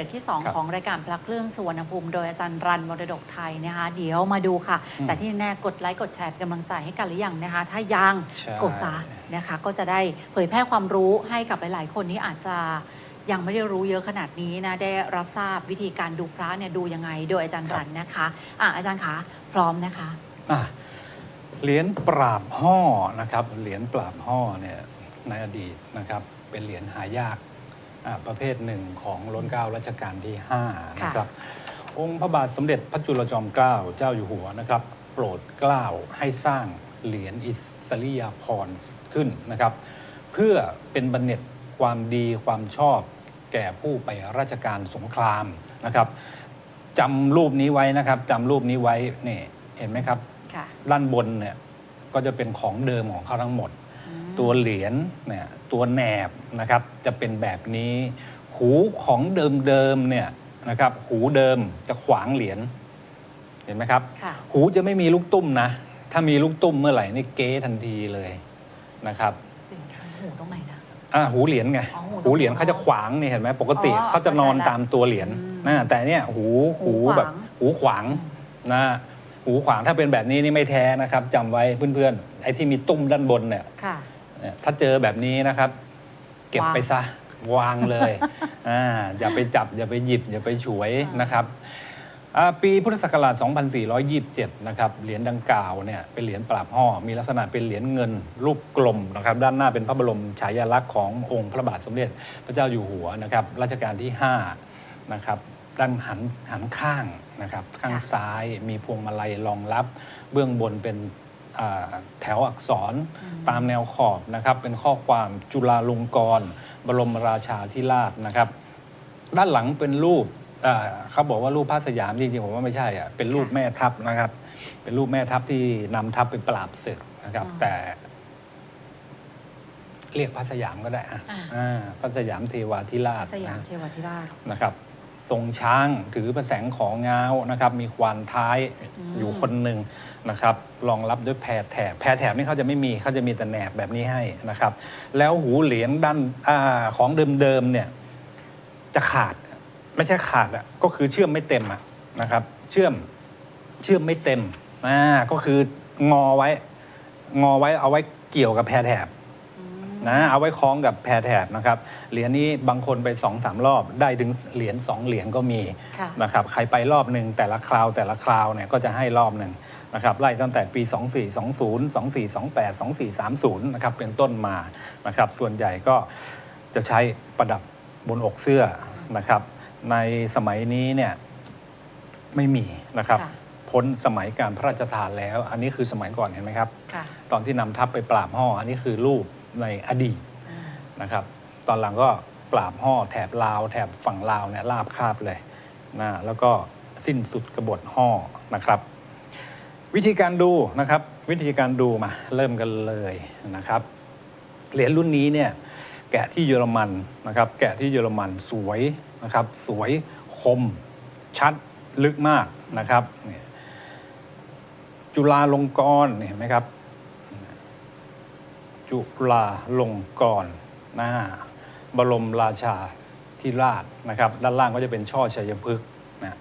รกที่ครับ2ของรายการพลักเรื่องสุวรรณภูมิ โดยอาจารย์รันมรดกไทยนะคะเดี๋ยวมาดูค่ะอืมแต่ที่แน่ๆกดไลค์กดแชร์เป็นกำลังใจให้กันหรือยังนะคะ ถ้ายังใช่กดซะนะคะก็จะได้เผยแพร่ความรู้ให้กับหลาย ๆ คนที่อาจจะยังไม่ได้รู้เยอะขนาดนี้นะได้รับทราบวิธีการดูพระเนี่ยดูยังไง โดยอาจารย์รันนะคะอะอาจารย์คะพร้อมนะคะอะเหรียญปราบห่อนะครับเหรียญปราบห่อเนี่ยในอดีตนะครับเป็นเหรียญหายากอะ ประเภทหนึ่งของล้นเกล้ารัชกาลที่5นะครับองค์พระบาทสมเด็จพระจุลจอมเกล้าเจ้าอยู่หัวนะครับ โปรดเกล้าให้สร้างเหรียญอิสริยาภรณ์ขึ้นนะครับ เพื่อเป็นบันเน็ตความดีความชอบแก่ผู้ไปราชการสงครามนะครับจำรูปนี้ไว้นะครับจำรูปนี้ไว้นี่เห็นไหมครับค่ะด้านบนเนี่ยก็จะเป็นของเดิมของเขาทั้งหมดอืม ตัวเหรียญเนี่ยตัวแหนบนะครับจะเป็นแบบนี้ หูของเดิมๆเนี่ยนะครับหูเดิมจะขวางเหรียญเห็นไหมครับ ค่ะ หูจะไม่มีลูกตุ้มนะ ถ้ามีลูกตุ้มเมื่อไหร่นี่เก๊ทันทีเลยนะครับเหรียญหูตรงไหนนะ อ่าหูเหรียญไงอ๋อหูหูเหรียญตรงเขาจะขวางนี่เห็นไหมปกติอ๋อเขาจะนอนเข้าใจละตามตัวเหรียญอืมนะแต่เนี่ยหูหูหูขวาง แบบหูขวางนะหูขวางถ้าเป็นแบบนี้นี่ไม่แท้นะครับจำไว้เพื่อนๆไอ้ที่มีตุ้มด้านบนเนี่ย ค่ะเนี่ย ถ้าเจอแบบนี้นะครับ เก็บวางไปซะวางเลยอ่าอย่าไปจับ อย่าไปหยิบ อย่าไปฉวยอ่านนะครับอ่าปีพุทธศักราช 2427 นะครับ เหรียญดังกล่าวเนี่ยเป็นเหรียญปราบห่อ มีลักษณะเป็นเหรียญเงินรูปกลมนะครับ ด้านหน้าเป็นพระบรมฉายาลักษณ์ขององค์พระบาทสมเด็จพระเจ้าอยู่หัวนะครับ รัชกาลที่ 5 นะครับ ด้านหันหันข้างนะครับ ข้างค่ะซ้ายมีพวงมาลัยรองรับ เบื้องบนเป็นอ่า แถวอักษรตามแนวขอบนะครับ เป็นข้อความจุฬาลงกรณ์บรมราชาธิราชนะครับ ด้านหลังเป็นรูปอ่าเขาบอกว่ารูปพระสยามจริงๆผมว่าไม่ใช่อะเป็นรูปค่ะแม่ทัพนะครับ เป็นรูปแม่ทัพที่นำทัพไปปราบศึกนะครับอ่าแต่ เรียกพระสยามก็ได้อะอ่าอ่าพระสยามเทวาธิราชสยามนะเทวาธิราชนะครับ ทรงช้าง ถือพระแสงของเงาวนะครับมีควานท้ายอืมอยู่คนหนึ่งนะครับรองรับด้วยแพรแถบแพรแถบนี่เขาจะไม่มีเขาจะมีแต่แหนบแบบนี้ให้นะครับ แล้วหูเหรียญด้านอาของเดิมๆเนี่ยจะขาดไม่ใช่ขาดอะก็คือเชื่อมไม่เต็มอะนะครับ เชื่อมเชื่อมไม่เต็มอ่าก็คืองอไว้ งอไว้เอาไว้เกี่ยวกับแพรแถบ นะเอาไว้คล้องกับแพรแถบนะครับเหรียญนี้บางคนไปสองสามรอบได้ถึงเหรียญสองเหรียญก็มีค่ะ นะครับใครไปรอบหนึ่งแต่ละคราวแต่ละคราวเนี่ยก็จะให้รอบหนึ่งนะครับไล่ตั้งแต่ปี 2420 2428 2430นะครับเป็นต้นมานะครับส่วนใหญ่ก็จะใช้ประดับบนอกเสื้อนะครับในสมัยนี้เนี่ยไม่มีนะครับ ค่ะ พ้นสมัยการพระราชทานแล้ว อันนี้คือสมัยก่อนเห็นไหมครับ ค่ะ ตอนที่นำทัพไปปราบห่ออันนี้คือรูป ในอดีตอืมนะครับ ตอนหลังก็ปราบห่อแถบลาวแถบฝั่งลาวเนี่ยราบคาบเลยนะแล้วก็สิ้นสุดกบฏห่อนะครับ วิธีการดูนะครับ วิธีการดูมาเริ่มกันเลยนะครับเหรียญรุ่นนี้เนี่ยแกะที่เยอรมันนะครับ แกะที่เยอรมันสวยนะครับ สวยคม ชัดลึกมากนะครับเนี่ยจุฬาลงกรณ์เห็นไหมครับ จุฬาลงกรณ์หน้าบรมราชาธิราชนะครับ ด้านล่างก็จะเป็นช่อชัยพฤกษ์นะ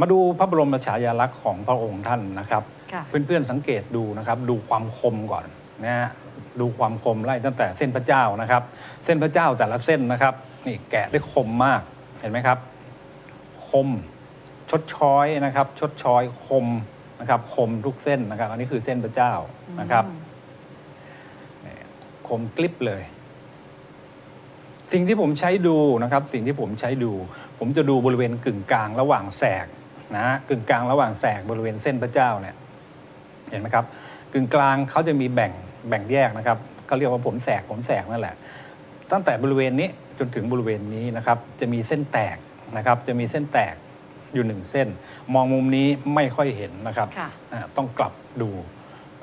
มาดูพระบรมฉายาลักษณ์ของพระองค์ท่านนะครับ ค่ะ เพื่อนๆสังเกตดูนะครับ ดูความคมก่อนนะฮะดูความคมไล่ตั้งแต่เส้นพระเจ้านะครับ เส้นพระเจ้าแต่ละเส้นนะครับ นี่แกะได้คมมากเห็นไหมครับ คมชดช้อยนะครับ ชดช้อยคมนะครับ คมทุกเส้นนะครับ อันนี้คือเส้นพระเจ้านะครับ อืม คมกลิบเลย สิ่งที่ผมใช้ดูนะครับ สิ่งที่ผมใช้ดู ผมจะดูบริเวณกึ่งกลางระหว่างแสกนะกึ่งกลางระหว่างแสกบริเวณเส้นพระเจ้าเนี่ยเห็นไหมครับ กึ่งกลางเขาจะมีแบ่งแบ่งแยกนะครับเขาเรียกว่าผมแสกผมแสกนั่นแหละ ตั้งแต่บริเวณนี้จนถึงบริเวณนี้นะครับ จะมีเส้นแตกนะครับ จะมีเส้นแตกอยู่หนึ่งเส้น มองมุมนี้ไม่ค่อยเห็นนะครับค่ะอ่าต้องกลับดู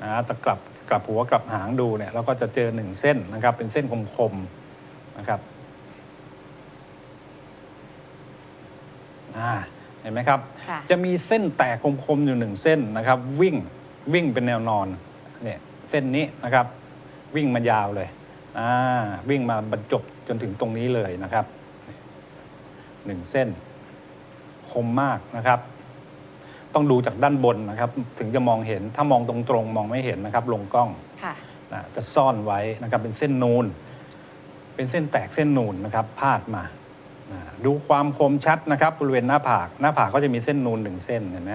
นะแต่กลับ กลับหัวกลับหางดูเนี่ยเราก็จะเจอหนึ่งเส้นนะครับ เป็นเส้นคมๆนะครับอ่าเห็นไหมครับค่ะจะมีเส้นแตกคมๆอยู่หนึ่งเส้นนะครับ วิ่งวิ่งเป็นแนวนอนเนี่ยเส้นนี้นะครับ วิ่งมายาวเลยอ่าวิ่งมาบรรจบจนถึงตรงนี้เลยนะครับหนึ่งเส้น คมมากนะครับ ต้องดูจากด้านบนนะครับ ถึงจะมองเห็นถ้ามองตรงๆ มองไม่เห็นนะครับ ลงกล้องค่ะ นะจะซ่อนไว้นะครับเป็นเส้นนูน เป็นเส้นแตกเส้นนูนนะครับพาดมานะดูความคมชัดนะครับ บริเวณหน้าผาก หน้าผากก็จะมีเส้นนูนหนึ่งเส้นเห็นไหม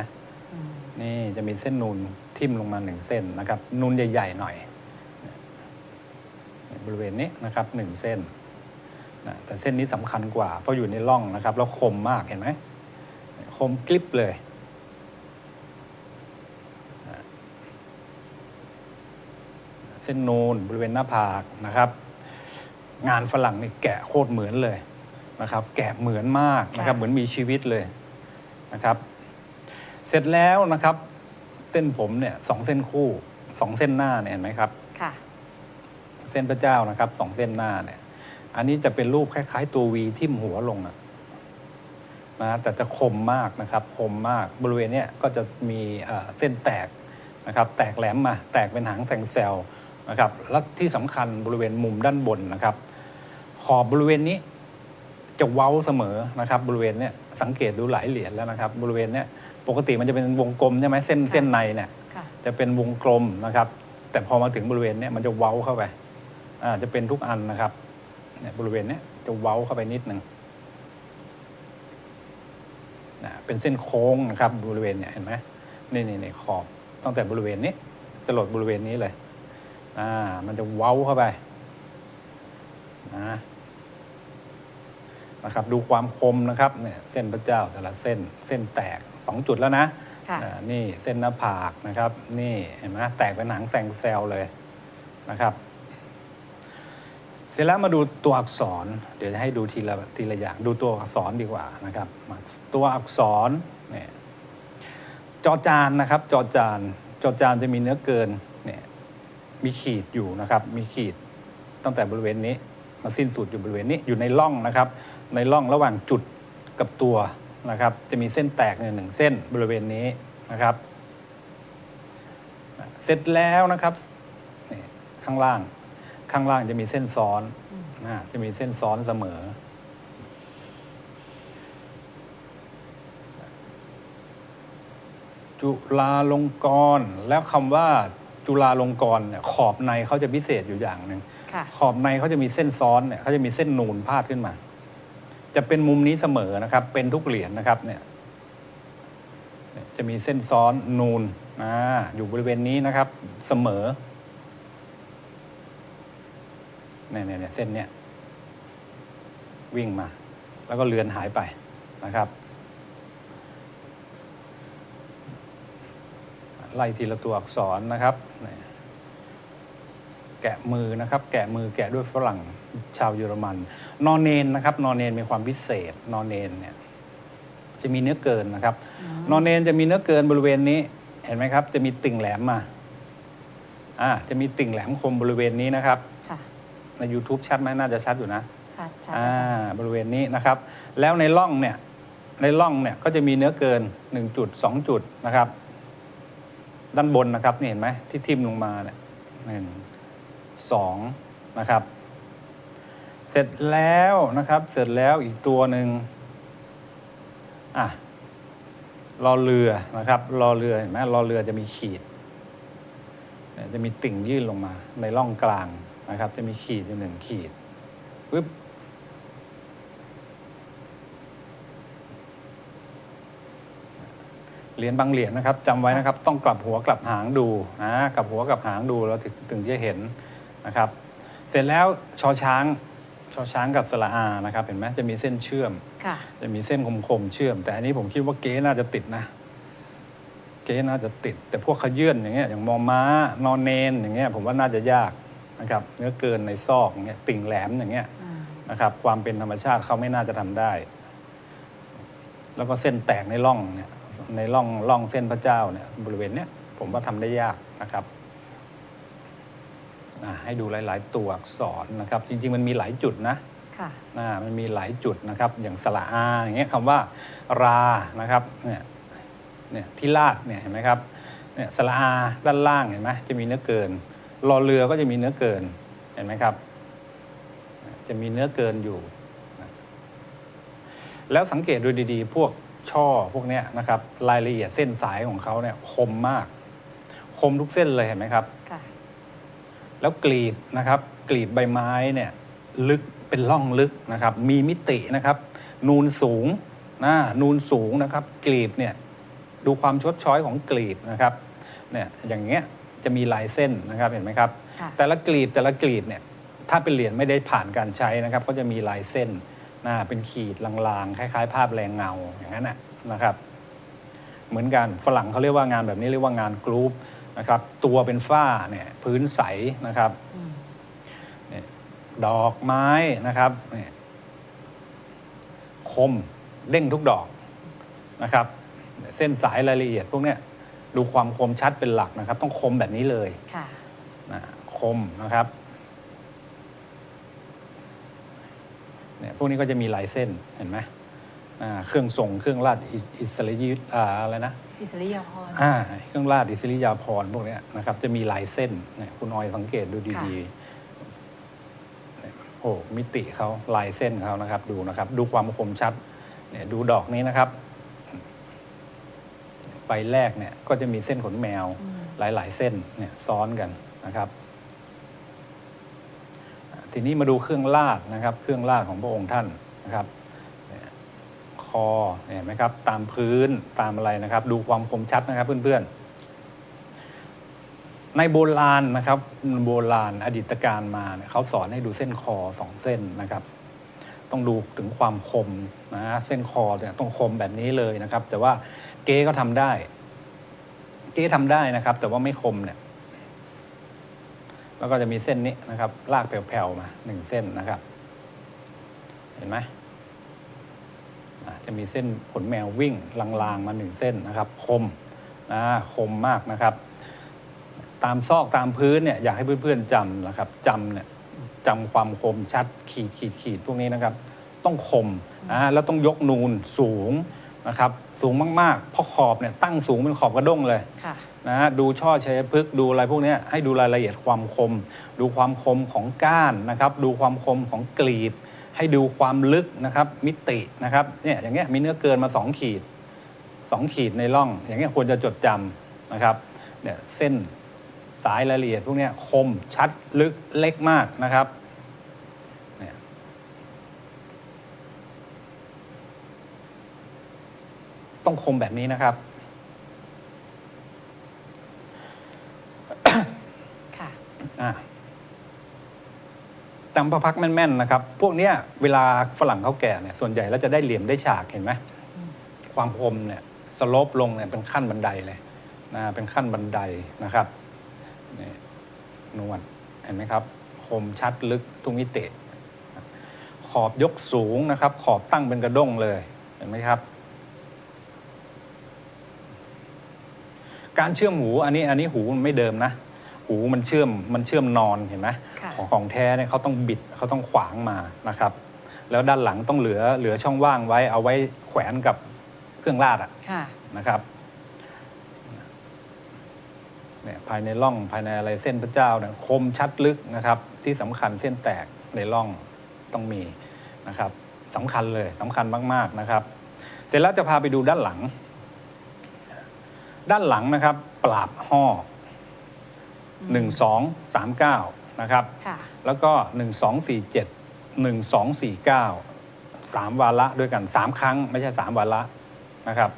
อืมนี่จะมีเส้นนูนทิ่มลงมาหนึ่งเส้นนะครับ นูนใหญ่ๆหน่อยเนี่ยบริเวณนี้นะครับหนึ่งเส้นนะแต่เส้นนี้สำคัญกว่า เพราะอยู่ในร่องนะครับ แล้วคมมากเห็นไหมคมกลิบเลยนะ เส้นนูนบริเวณหน้าผากนะครับ งานฝรั่งนี่แกะโคตรเหมือนเลยนะครับ แกะเหมือนมากนะครับค่ะเหมือนมีชีวิตเลยนะครับ เสร็จแล้วนะครับ เส้นผมเนี่ยสองเส้นคู่สองเส้นหน้าเนี่ยเห็นไหมครับค่ะเส้นพระเจ้านะครับสองเส้นหน้าเนี่ย อันนี้จะเป็นรูปคล้าย ๆ ตัววีทิ่มหัวลงอะนะแต่จะคมมากนะครับคมมากบริเวณเนี้ยก็จะมีเอ่อเส้นแตกนะครับ แตกแหลมมา แตกเป็นหางแทงแซล นะครับและที่สำคัญบริเวณมุมด้านบนนะครับ ขอบบริเวณนี้จะเว้าเสมอนะครับ บริเวณเนี้ยสังเกตดูหลายเหรียญแล้วนะครับ บริเวณเนี้ยปกติมันจะเป็นวงกลมใช่ไหมเส้นค่ะเส้นในเนี่ยค่ะจะเป็นวงกลมนะครับ แต่พอมาถึงบริเวณเนี้ยมันจะเว้าเข้าไปอ่าจะเป็นทุกอันนะครับเนี่ยบริเวณเนี้ยจะเว้าเข้าไปนิดหนึ่งนะเป็นเส้นโค้งนะครับ บริเวณเนี่ยเห็นไหมนี่นี่นี่ขอบตั้งแต่บริเวณนี้จะหลดบริเวณนี้เลย อ่ามันจะเว้าเข้าไปนะนะครับดูความคมนะครับเนี่ยเส้นพระเจ้าแต่ละเส้นเส้นแตกสองจุดแล้วนะค่ะอ่านี่เส้นหน้าผากนะครับ นี่เห็นไหมแตกเป็นหนังแซงเซลเลยนะครับ เสร็จแล้วมาดูตัวอักษร เดี๋ยวจะให้ดูทีละทีละอย่างดูตัวอักษรดีกว่านะครับมาตัวอักษรเนี่ยจอจานนะครับ จอจานจอจานจะมีเนื้อเกินเนี่ย มีขีดอยู่นะครับ มีขีดตั้งแต่บริเวณนี้มาสิ้นสุดอยู่บริเวณนี้อยู่ในร่องนะครับ ในร่องระหว่างจุดกับตัวนะครับ จะมีเส้นแตกเนี่ยหนึ่งเส้นบริเวณนี้นะครับ เสร็จแล้วนะครับนี่ข้างล่างข้างล่างจะมีเส้นซ้อนอืมนะจะมีเส้นซ้อนเสมอ จุฬาลงกรณ์แล้วคำว่า จุฬาลงกรณ์เนี่ยขอบในเขาจะพิเศษอยู่อย่างหนึ่งค่ะ ขอบในเขาจะมีเส้นซ้อนเนี่ยเขาจะมีเส้นนูนพาดขึ้นมา จะเป็นมุมนี้เสมอนะครับ เป็นทุกเหรียญนะครับ เนี่ยเนี่ยจะมีเส้นซ้อนนูนอ่าอยู่บริเวณนี้นะครับ เสมอเนี่ยเนี่ยเนี่ยเส้นเนี้ยวิ่งมา แล้วก็เลือนหายไปนะครับ ไล่ทีละตัวอักษรนะครับเนี่ยแกะมือนะครับ แกะมือแกะด้วยฝรั่งชาวเยอรมัน นอนเนนนะครับ นอนเนนมีความพิเศษ นอนเนนเนี่ยจะมีเนื้อเกินนะครับ นอนเนนจะมีเนื้อเกินบริเวณนี้ เห็นไหมครับ จะมีติ่งแหลมมา อ่า จะมีติ่งแหลมคมบริเวณนี้นะครับค่ะใน YouTube ชัดไหมน่าจะชัดอยู่นะ ชัดชัดอ่าอาจารย์บริเวณนี้นะครับ แล้วในร่องเนี่ย ในร่องเนี่ยก็จะมีเนื้อเกิน 1 จุด 2 จุดนะครับ ด้านบนนะครับนี่เห็นไหมที่ทิ่มลงมาเนี่ยหนึ่งสองนะครับ เสร็จแล้วนะครับ เสร็จแล้วอีกตัวหนึ่งอะรอเรือนะครับรอเรือเห็นไหมรอเรือจะมีขีด จะมีติ่งยื่นลงมาในร่องกลางนะครับ จะมีขีดอยู่หนึ่งขีดปึ๊บ เหรียญบางเหรียญนะครับจำไว้นะครับต้องกลับหัวกลับหางดูนะกลับหัวกลับหางดูเราถึงถึงจะเห็นนะครับ เสร็จแล้วชอช้างชอช้างกับสระอานะครับ เห็นไหมจะมีเส้นเชื่อม ค่ะ จะมีเส้นคมๆเชื่อม แต่อันนี้ผมคิดว่าเก๊น่าจะติดนะ เก๊น่าจะติด แต่พวกขยื่นอย่างเงี้ยอย่างมอม้านอนเนนอย่างเงี้ยผมว่าน่าจะยากนะครับเนื้อเกินในซอกอย่างเงี้ยติ่งแหลมอย่างเงี้ยอืมนะครับความเป็นธรรมชาติเขาไม่น่าจะทำได้ แล้วก็เส้นแตกในร่องเนี่ย ในร่องร่องเส้นพระเจ้าเนี่ยบริเวณเนี้ยผมว่าทำได้ยากนะครับอะให้ดูหลาย ๆ ตัวอักษรนะครับ จริง ๆ มันมีหลายจุดนะค่ะอ่ามันมีหลายจุดนะครับ อย่างสระอาอย่างเงี้ยคำว่ารานะครับเนี่ยเนี่ยที่ลาดเนี่ยเห็นไหมครับเนี่ยสระอาด้านล่างเห็นไหมจะมีเนื้อเกินรอเรือก็จะมีเนื้อเกินเห็นไหมครับ จะมีเนื้อเกินอยู่ แล้วสังเกตดูดี ๆ พวก ช่อพวกเนี้ยนะครับ รายละเอียดเส้นสายของเขาเนี่ยคมมาก คมทุกเส้นเลยเห็นไหมครับ ค่ะ แล้วกรีดนะครับ กรีดใบไม้เนี่ยลึกเป็นร่องลึกนะครับ มีมิตินะครับ นูนสูงนะนูนสูงนะครับ กรีบเนี่ยดูความชดช้อยของกรีบนะครับเนี่ยอย่างเงี้ยจะมีลายเส้นนะครับเห็นไหมครับ ค่ะ แต่ละกลีบแต่ละกลีบเนี่ยถ้าเป็นเหรียญไม่ได้ผ่านการใช้นะครับ ก็จะมีลายเส้นห น้าเป็นขีดลางๆ คล้ายๆ ภาพแรงเงาอย่างนั้นนะนะครับ เหมือนกันฝรั่งเขาเรียกว่างานแบบนี้เรียกว่างานกรุ๊ปนะครับ ตัวเป็นฝ้าเนี่ยพื้นใสนะครับอืมเนี่ยดอกไม้นะครับเนี่ยคมเด้งทุกดอกนะครับ เส้นสายรายละเอียดพวกเนี้ยดูความคมชัดเป็นหลักนะครับ ต้องคมแบบนี้เลยค่ะนะคมนะครับเนี่ยพ วกนี้ก็จะมีลายเส้นเห็นไหมอ่าเครื่องส่งเครื่องราดอิอิสริยอ่าอะไรนะอิสริยาภรณ์ อ่าเครื่องราดอิสริยาภรณ์พวกเนี้ยนะครับจะมีลายเส้นเนี่ยคุณออยสังเกตดูดีๆเนี่ยโอ้มิติเขาลายเส้นเขานะครับ ดูนะครับ ดูความคมชัดเนี่ยดูดอกนี้นะครับ ใบแรกเนี่ยก็จะมีเส้นขนแมว อืม หลาย ๆ เส้นเนี่ยซ้อนกันนะครับอ่า ทีนี้มาดูเครื่องลาดนะครับ เครื่องลาดของพระองค์ท่านนะครับคอเนี่ยเห็นไหมครับ ตามพื้นตามอะไรนะครับ ดูความคมชัดนะครับเพื่อนๆ ในโบราณนะครับ โบราณอดีตการมาเนี่ยเขาสอนให้ดูเส้นคอสองเส้นนะครับ ต้องดูถึงความคมนะเส้นคอเนี่ยต้องคมแบบนี้เลยนะครับ แต่ว่าเก๊ก็ทำได้ เก๊ทำได้นะครับ แต่ว่าไม่คมเนี่ย แล้วก็จะมีเส้นนี้นะครับ ลากแผ่วๆมาหนึ่งเส้นนะครับ เห็นไหมจะมีเส้นขนแมววิ่งลางๆมาหนึ่งเส้นนะครับ คมนะคมมากนะครับ ตามซอกตามพื้นเนี่ยอยากให้เพื่อนๆจำนะครับจำเนี่ยจำความคมชัดขีดขีดขีดพวกนี้นะครับ ต้องคมนะแล้วต้องยกนูนสูงนะครับ สูงมากๆ เพราะขอบเนี่ยตั้งสูงเป็นขอบกระด้งเลยค่ะ นะฮะดูช่อชัยพฤกษ์ดูอะไรพวกเนี้ยให้ดูรายละเอียดความคม ดูความคมของก้านนะครับ ดูความคมของกลีบ ให้ดูความลึกนะครับ มิตินะครับเนี่ยอย่างเงี้ยมีเนื้อเกินมา 2 ขีด 2 ขีดในร่อง อย่างเงี้ยควรจะจดจำนะครับเนี่ยเส้นสายรายละเอียดพวกเนี้ยคมชัดลึกเล็กมากนะครับเนี่ย ต้องคมแบบนี้นะครับ ค่ะ อะจำพระพักตร์แม่นๆนะครับ พวกเนี้ยเวลาฝรั่งเขาแก่เนี่ยส่วนใหญ่แล้วจะได้เหลี่ยมได้ฉากเห็นไหมอืมความคมเนี่ยสโลปลงเนี่ยเป็นขั้นบันไดเลยนะเป็นขั้นบันไดนะครับนี่นวดเห็นไหมครับ คมชัดลึกทุกมิติ ขอบยกสูงนะครับ ขอบตั้งเป็นกระด้งเลย เห็นไหมครับ การเชื่อมหูอันนี้อันนี้หูมันไม่เดิมนะ หูมันเชื่อมมันเชื่อมนอนเห็นไหมค่ะของของแท้เนี่ยเขาต้องบิดเขาต้องขวางมานะครับ แล้วด้านหลังต้องเหลือเหลือช่องว่างไว้ เอาไว้แขวนกับเครื่องราดอะค่ะ นะครับเนี่ยภายในร่องภายในอะไรเส้นพระเจ้าเนี่ยคมชัดลึกนะครับ ที่สำคัญเส้นแตกในร่องต้องมีนะครับสำคัญเลยสำคัญมาก ๆนะครับ เสร็จแล้วจะพาไปดูด้านหลัง ด้านหลังนะครับ ปราบห่อหนึ่งสองสามเก้านะครับ ค่ะ แล้วก็ 1 2 4 7 1 2 4 9 3 วาระด้วยกัน 3 ครั้งไม่ใช่ 3 วาระนะครับ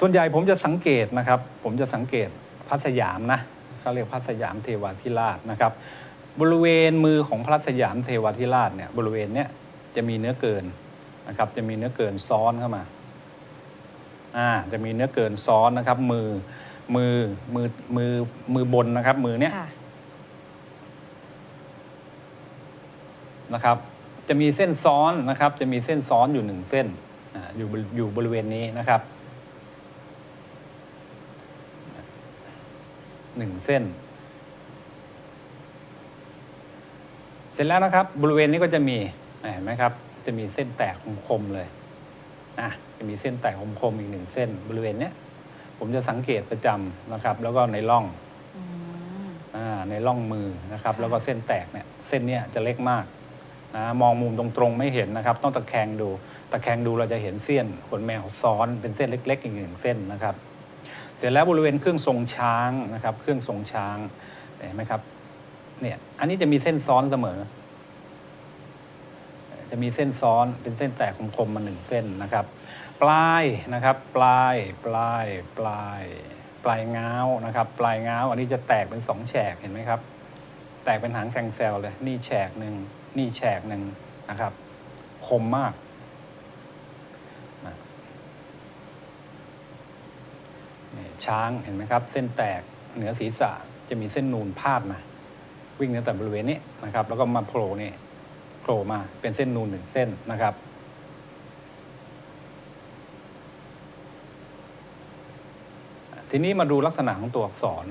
ส่วนใหญ่ผมจะสังเกตนะครับ ผมจะสังเกตพัสยามนะเขาเรียกพัสยามเทวาธิราชนะครับ บริเวณมือของพระสยามเทวาธิราชเนี่ยบริเวณเนี้ยจะมีเนื้อเกินนะครับ จะมีเนื้อเกินซ้อนเข้ามา อ่าจะมีเนื้อเกินซ้อนนะครับ มือมือมือมือมือบนนะครับ มือเนี้ยค่ะนะครับ จะมีเส้นซ้อนนะครับ จะมีเส้นซ้อนอยู่หนึ่งเส้นอ่าอยู่บริอยู่บริเวณนี้นะครับหนึ่งเส้น เสร็จแล้วนะครับ บริเวณนี้ก็จะมีเห็นไหมครับ จะมีเส้นแตกคมๆเลย นะจะมีเส้นแตกคมๆอีกหนึ่งเส้นบริเวณเนี้ยผมจะสังเกตประจำนะครับ แล้วก็ในร่องอืมอ่าในร่องมือนะครับ ค่ะ แล้วก็เส้นแตกเนี่ยเส้นเนี้ยจะเล็กมากนะมองมุมตรงๆไม่เห็นนะครับ ต้องตะแคงดูตะแคงดูเราจะเห็นเส้นขนแมวซ้อนเป็นเส้นเล็ก ๆ อีกหนึ่งเส้นนะครับ เสร็จแล้วบริเวณเครื่องทรงช้างนะครับ เครื่องทรงช้างเห็นไหมครับเนี่ยอันนี้จะมีเส้นซ้อนเสมอ จะมีเส้นซ้อนเป็นเส้นแตกคมๆมาหนึ่งเส้นนะครับ ปลายนะครับปลายปลายปลาย ปลายง้าวนะครับ ปลายง้าวอันนี้จะแตกเป็นสองแฉกเห็นไหมครับ แตกเป็นหางแทงแซวเลยนี่แฉกหนึ่งนี่แฉกหนึ่งนะครับ คมมากนี่ช้างเห็นไหมครับ เส้นแตกเหนือศีรษะจะมีเส้นนูนพาดมา วิ่งตั้งแต่บริเวณนี้นะครับ แล้วก็มาโผล่นี่ โผล่มาเป็นเส้นนูนหนึ่งเส้นนะครับ ทีนี้มาดูลักษณะของตัวอักษร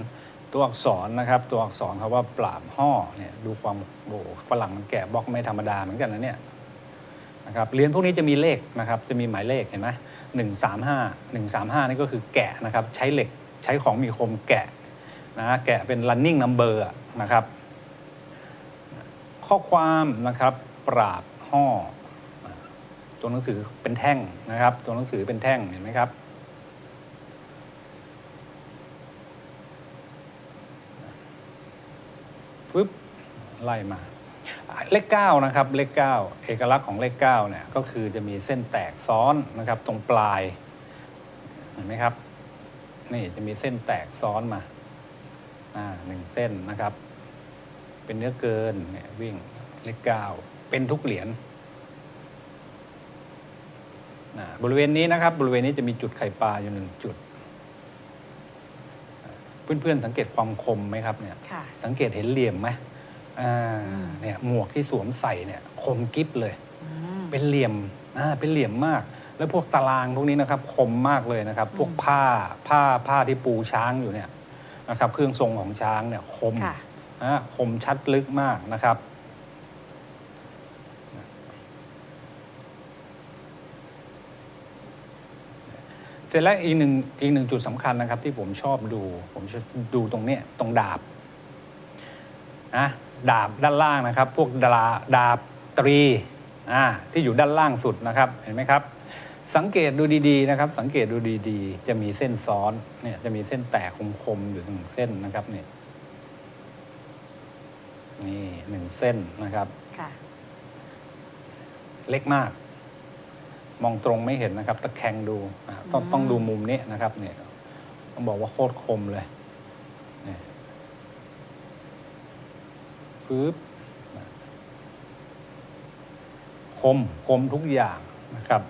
ตัวอักษรนะครับ ตัวอักษรคำว่าปราบห่อเนี่ยดูความโอ้ฝรั่งมันแกะบล็อกไม่ธรรมดาเหมือนกันนะเนี่ยนะครับเหรียญพวกนี้จะมีเลขนะครับ จะมีหมายเลขเห็นไหมหนึ่งสามห้าหนึ่งสามห้านี่ก็คือแกะนะครับ ใช้เหล็กใช้ของมีคมแกะนะแกะเป็น running number นะครับ ข้อความนะครับปราบห่อตัวหนังสือเป็นแท่งนะครับ ตัวหนังสือเป็นแท่งเห็นไหมครับฟึบไล่มา เลขเก้านะครับเลขเก้าเอกลักษณ์ของเลขเก้าเนี่ยก็คือจะมีเส้นแตกซ้อนนะครับ ตรงปลายเห็นไหมครับ นี่จะมีเส้นแตกซ้อนมาอ่าหนึ่งเส้นนะครับ เป็นเนื้อเกินเนี่ยวิ่งเลขเก้าเป็นทุกเหรียญอ่าบริเวณนี้นะครับ บริเวณนี้จะมีจุดไข่ปลาอยู่หนึ่งจุดอ่าเพื่อนๆสังเกตความคมไหมครับเนี่ยค่ะสังเกตเห็นเหลี่ยมไหมอ่าอืมเนี่ยหมวกที่สวมใส่เนี่ยคมกิฟเลยอืมเป็นเหลี่ยมอ่าเป็นเหลี่ยมมาก แล้วพวกตารางพวกนี้นะครับ คมมากเลยนะครับ พวกอืมผ้าผ้าผ้าที่ปูช้างอยู่เนี่ยนะครับ เครื่องทรงของช้างเนี่ยคมค่ะคมชัดลึกมากนะครับ เสร็จแล้วอีกหนึ่งอีกหนึ่งจุดสำคัญนะครับ ที่ผมชอบดู ผมชอบดูตรงเนี้ยตรงดาบนะดาบด้านล่างนะครับ พวกดาดาบตรีอ่าที่อยู่ด้านล่างสุดนะครับ เห็นไหมครับ สังเกตดูดีๆนะครับ สังเกตดูดีๆ จะมีเส้นซ้อนเนี่ยจะมีเส้นแตกคมๆอยู่หนึ่งเส้นนะครับเนี่ย นี่หนึ่งเส้นนะครับ ค่ะ เล็กมาก มองตรงไม่เห็นนะครับ ตะแคงดูอะต้องอืม ต้องดูมุมนี้นะครับ เนี่ย ต้องบอกว่าโคตรคมเลยเนี่ยฟืบคมคมทุกอย่างนะครับ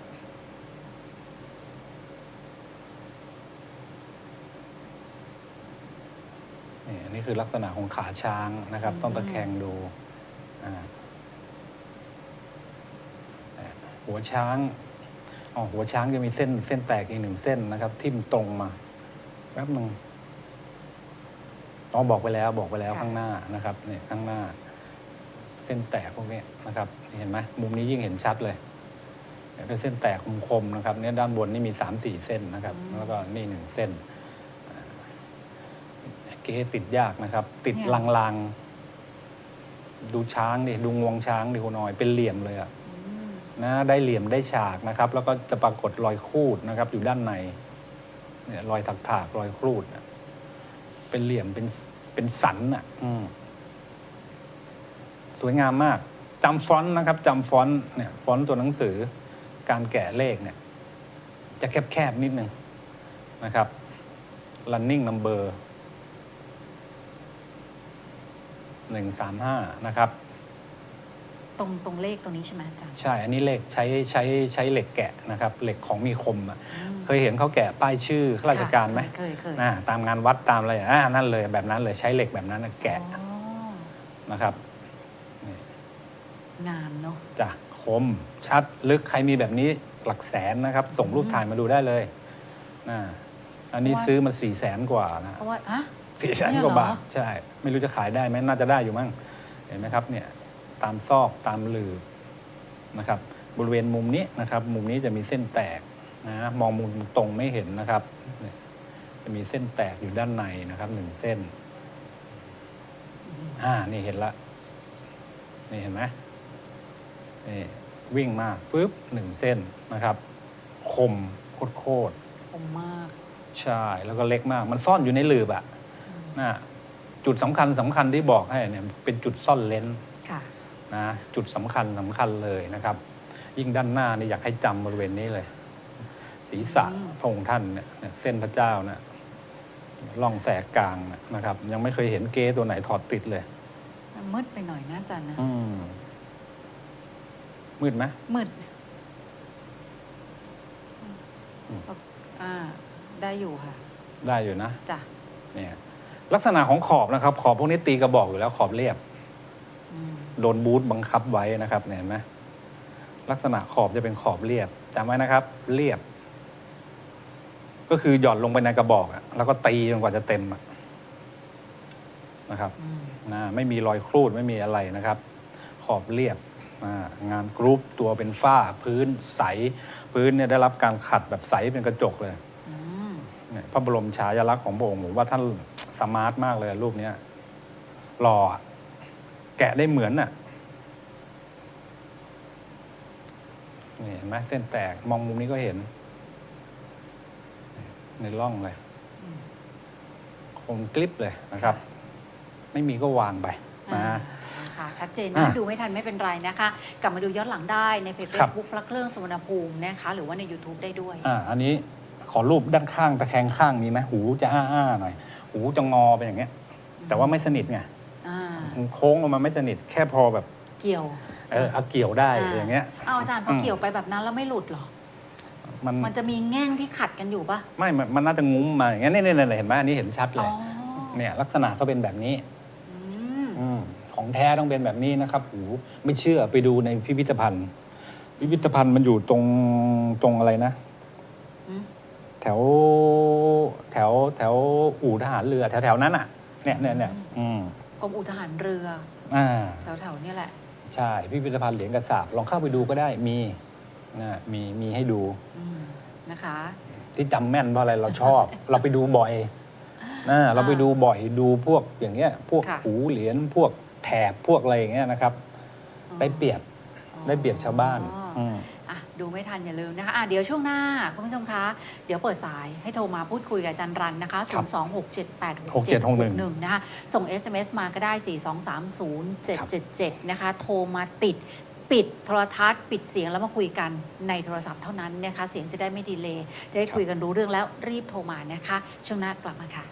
นี่อันนี้ คือลักษณะของขาช้างนะครับ ต้องตะแคงดูอ่าหัวช้างอ๋อหัวช้างจะมีเส้นเส้นแตกอีกหนึ่งเส้นนะครับ ทิ่มตรงมาแป๊บหนึ่งอ๋อบอกไปแล้วบอกไปแล้วค่ะข้างหน้านะครับเนี่ยข้างหน้า เส้นแตกพวกนี้นะครับ เห็นไหมมุมนี้ยิ่งเห็นชัดเลยเนี่ยเป็นเส้นแตกคมๆนะครับเนี่ยด้านบนนี่มีสามสี่เส้นนะครับ แล้วก็นี่หนึ่งเส้นอ่า เกติดยากนะครับ ติดลางๆ ดูช้างดิดูงวงช้างดิคุณน้อยเป็นเหลี่ยมเลยอะอืมนะได้เหลี่ยมได้ฉากนะครับ แล้วก็จะปรากฏรอยครูดนะครับ อยู่ด้านในเนี่ยรอยถักถากๆรอยครูดน่ะเป็นเหลี่ยมเป็นเป็นสันอะ อืมสวยงามมากจำฟอนต์นะครับจำฟอนต์เนี่ย ฟอนต์ตัวหนังสือ การแกะเลขเนี่ย จะแคบๆนิดนึงนะครับ running number หนึ่งสามห้านะครับ ตรงตรงเลขตรงนี้ใช่ไหมอาจารย์ ใช่ อันนี้เหล็กใช้ใช้ใช้เหล็กแกะนะครับ เหล็กของมีคมอะอืมเคยเห็นเขาแกะป้ายชื่อข้าราชการไหมเคยเคยเคยอ่าตามงานวัดตามอะไรอ่านั่นเลยแบบนั้นเลยใช้เหล็กแบบนั้นน่ะแกะอ๋อนะครับนี่งามเนาะ จ้ะคมชัดลึกใครมีแบบนี้หลักแสนนะครับ ส่งรูปถ่ายมาดูได้เลยนะอันนี้ซื้อมาสี่แสนกว่านะเพราะว่าฮะ สี่แสนเนี่ยกว่าเหรอบาทใช่ ไม่รู้จะขายได้ไหมน่าจะได้อยู่มั้งเห็นไหมครับเนี่ยตามซอกตามหลืบนะครับ บริเวณมุมนี้นะครับ มุมนี้จะมีเส้นแตกนะมองมุมตรงไม่เห็นนะครับเนี่ยจะมีเส้นแตกอยู่ด้านในนะครับหนึ่งเส้นอ่านี่เห็นละนี่เห็นไหมนี่วิ่งมาปุ๊บหนึ่งเส้นนะครับ คมโคตรผมมากๆใช่ แล้วก็เล็กมาก มันซ่อนอยู่ในหลืบอะอืม นะจุดสำคัญสำคัญที่บอกให้เนี่ยเป็นจุดซ่อนเลนส์ค่ะนะจุดสำคัญสำคัญเลยนะครับ ยิ่งด้านหน้านี่อยากให้จำบริเวณนี้เลย ศีรษะอืมพระองค์ท่านเนี่ยเนี่ยเส้นพระเจ้านะล่องแสกกลางนะนะครับ ยังไม่เคยเห็นเก้ตัวไหนถอดติดเลยมันมืดไปหน่อยนะอาจารย์นะอืมมืดไหมมืดอืมอ่า ได้อยู่ค่ะ ได้อยู่นะจ้ะเนี่ย ลักษณะของขอบนะครับ ขอบพวกนี้ตีกระบอกอยู่แล้วขอบเรียบอืมโดนบูทบังคับไว้นะครับเนี่ยเห็นไหมลักษณะขอบจะเป็นขอบเรียบจำไว้นะครับ เรียบ ก็คือหย่อนลงไปในกระบอกอะแล้วก็ตีจนกว่าจะเต็มอะนะครับอืมนะไม่มีรอยครูดไม่มีอะไรนะครับ ขอบเรียบอ่างานกรุ๊ปตัวเป็นฝ้า พื้นใส พื้นเนี่ยได้รับการขัดแบบใสเป็นกระจกเลยอืมเนี่ยพระบรมฉายาลักษณ์ของพระองค์ผมว่าท่าน สมาร์ทมากเลยรูปเนี้ยหล่ออะแกะได้เหมือนน่ะนี่เห็นไหมเส้นแตกมองมุมนี้ก็เห็น ในร่องเลยอืมคมกลิปเลยนะครับ ไม่มีก็วางไปอ่านะนะคะชัดเจนอะนะดูไม่ทันไม่เป็นไรนะคะ กลับมาดูย้อนหลังได้ในเพจครับ Facebook พระเครื่องสวรรณภูมินะคะ หรือว่าใน YouTube ได้ด้วยอ่าอันนี้ขอรูปด้านข้างตะแคงข้างมีไหมหูจะอ้าๆหน่อย หูจะงอไปอย่างเงี้ย แต่ว่าไม่สนิทไงอ่าโค้งลงมาไม่สนิทแค่พอแบบ เกี่ยวเออเอาเกี่ยวได้อย่างเงี้ยเอาอาจารย์พออม เกี่ยวไปแบบนั้นแล้วไม่หลุดเหรอ มันมันจะมีแง่งที่ขัดกันอยู่ปะไม่มันมันน่าจะงุ้มมาอย่างเงี้ยนี่นี่นี่เห็นไหมอันนี้เห็นชัดเลอ๋ยอเนี่ย ลักษณะก็เป็นแบบนี้ อืมอืมของแท้ต้องเป็นแบบนี้นะครับหูไม่เชื่อไปดูในพิพิธภัณฑ์ พิพิธภัณฑ์มันอยู่ตรงตรงอะไรนะอืม แถวแถวแถวอู่ทหารเรือ แถวแถวนั้นอะเนี่ยเนี่ยเนี่ยอืมกรมอุทหารเรืออ่าแถวๆเนี่ยแหละ ใช่พิพิธภัณฑ์เหรียญกระสาบลองเข้าไปดูก็ได้มีนะมีมีให้ดู อืมนะคะ ที่จำแม่นเพราะอะไรเราชอบ เราไปดูบ่อยนะเราไปดูบ่อยดูพวกอย่างเงี้ย พวกค่ะ หูเหรียญพวกแถบพวกอะไรอย่างเงี้ยนะครับ ได้เปรียบได้เปรียบชาวบ้านอ๋ออืมอะ ดูไม่ทันอย่าลืมนะคะอะเดี๋ยวช่วงหน้าคุณผู้ชมคะ เดี๋ยวเปิดสายให้โทรมาพูดคุยกับอาจารย์รันนะคะครับ0 2 6 7 8 6 7 6761 6 1 นะคะ ส่ง SMS มาก็ได้ 4 2 3 0 7 7 7 นะคะ โทรมาติดปิดโทรทัศน์ ปิดเสียงแล้วมาคุยกันในโทรศัพท์เท่านั้นนะคะ เสียงจะได้ไม่ดีเลย์จะได้คุยกันรู้เรื่องแล้วรีบโทรมานะคะ ช่วงหน้ากลับมาค่ะ